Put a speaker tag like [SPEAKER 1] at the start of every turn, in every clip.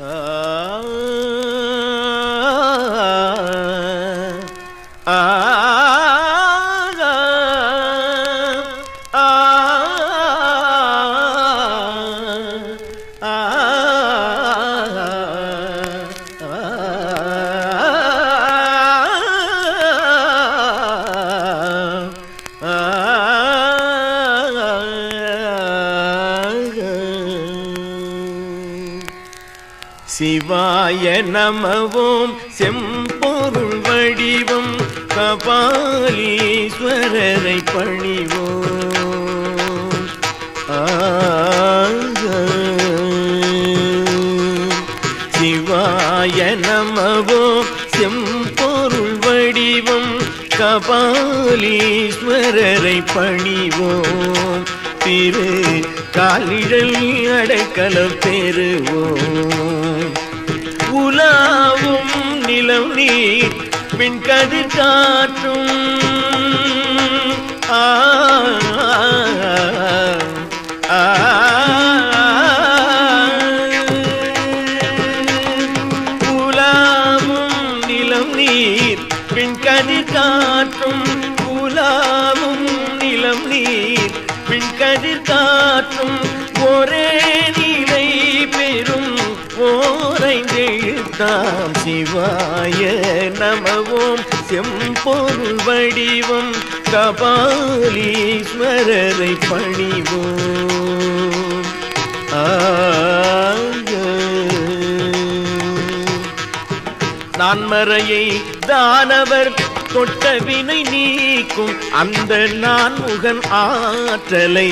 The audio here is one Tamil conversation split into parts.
[SPEAKER 1] 아, 아, 아, சிவாய நமவோம். செம்பொருள் வடிவம் கபாலீஸ்வரரை பணிவோம். சிவாய நமவோம். செம்பொருள் வடிவம் கபாலீஸ்வரரை பணிவோம். திரு காலிழல் அடைக்கலம் பெறுவோம். நிலம் நீர் விண்கதிர் காற்றும். ஆ, ஆ, உலாவும் நிலம் நீர் விண்கதிர் காற்றும். உலாவும் நிலம் நீர் விண்கதிர் காற்றும். ஒரே நீர் ஓரைந்தெழுத்தாம் சிவாய நமவோம். செம்பொருள் வடிவம் கபாலீஸ்வரரை பணிவோம். நான்மறையை தானவர் தொட்ட வினை நீக்கும் அந்த நான் முகன் ஆற்றலை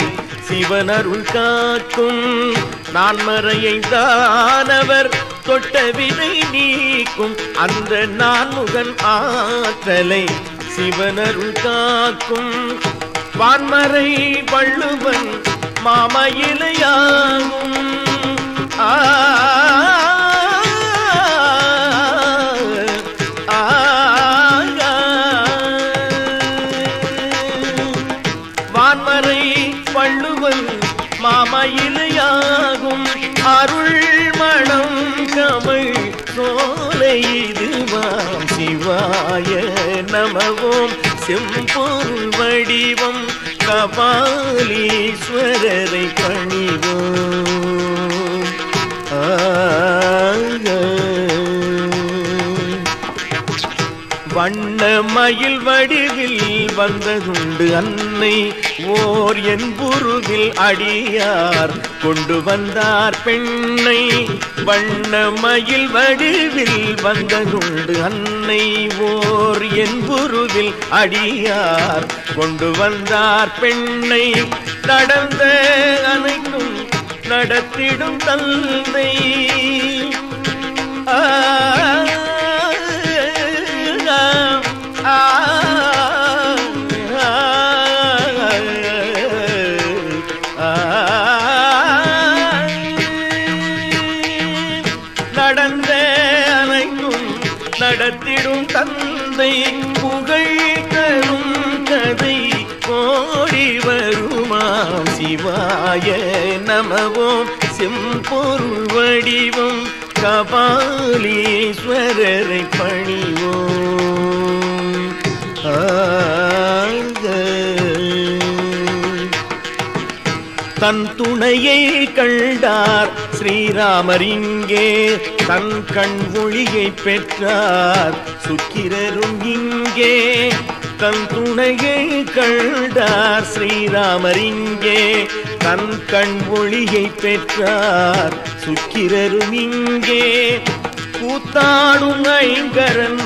[SPEAKER 1] சிவனருள் காக்கும். நான்மறையை தானவர் தொட்ட வினை நீக்கும். அந்த நான்முகன் ஆற்றலை சிவனருள் காக்கும். வான்மறை வள்ளுவன் மாமயிலையாகும். ஆ அருள் மணம் கமல் சோலை இதுவாம். சிவாய நமவோம். செம்பொருள் வடிவம் கபாலீஸ்வரரை பணிவோம். வண்ண மயில் வடிவில் வந்ததுண்டு அன்னை ஓர் என் புருவில் அடியார் கொண்டு வந்தார் பெண்ணை. வண்ணமயில் வடிவில் வந்ததுண்டு அன்னை ஓர் என் புருவில் அடியார் கொண்டு வந்தார் பெண்ணை. நடந்த அனைத்தும் நடத்திடும் தந்தை. ஆ நடந்த அனைத்தும் நடத்திடும் தந்தை புகழ் தரும் கதை ஓடி வருமா? சிவாய நமவோம் செம்பொருள் வடிவம் கபாலீஸ்வரரை பணிவோம். ஆ தன் துணையை கண்டார். ஸ்ரீராமர் இங்கே தன் கண் ஒளியை பெற்றார். சுக்கிரரும் இங்கே தன் துணையை கண்டார். ஸ்ரீராமர் இங்கே தன் கண் ஒளியை பெற்றார். சுக்கிரரும் இங்கே கூத்தாடும் ஐங்கரன்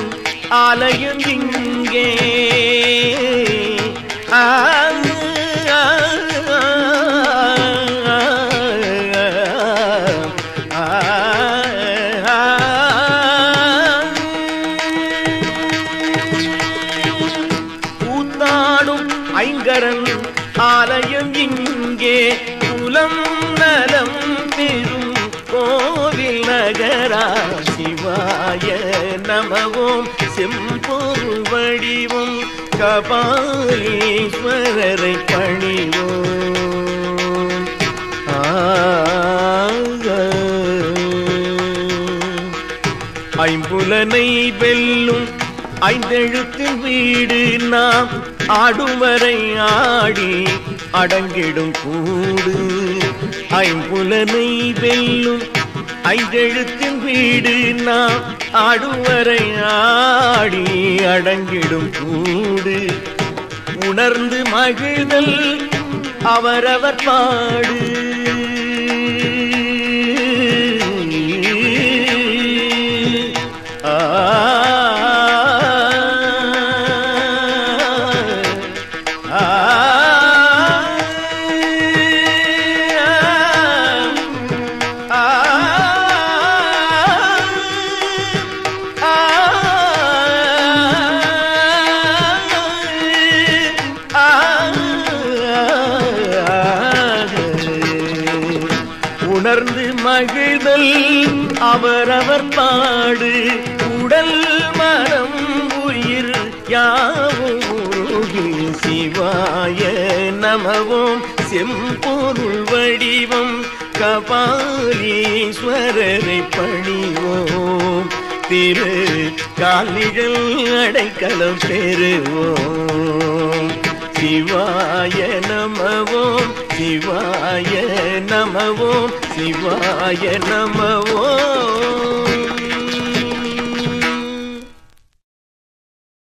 [SPEAKER 1] ஆலயம் இங்கே. கோவில் சிவாய நமவும். செம்பொருள் வடிவும் கபாலீஸ்வரரை பணிவோம். ஐம்புலனை வெல்லும் ஐந்தெழுத்தின் வீடு நாம் ஆடுவரை ஆடி அடங்கிடும் கூடு. ஐம்புலனை வெல்லும் ஐந்தெழுத்தின் வீடு நாம் ஆடுவரை ஆடி அடங்கிடும் கூடு. உணர்ந்து மகிழ்தல் அவரவர் பாடு. உணர்ந்து மகிழ்தல். அவரவர் பாடு. உடல் மனம் உயிர் யாவும் சிவாய நமவும். செம்பொருள் வடிவம் கபாலீஸ்வரரை பணிவோம். திரு காலிகள் அடைக்கலம் பெறுவோம். சிவாய நமவோம் சிவாய நமவோம் சிவாய நமவோம்.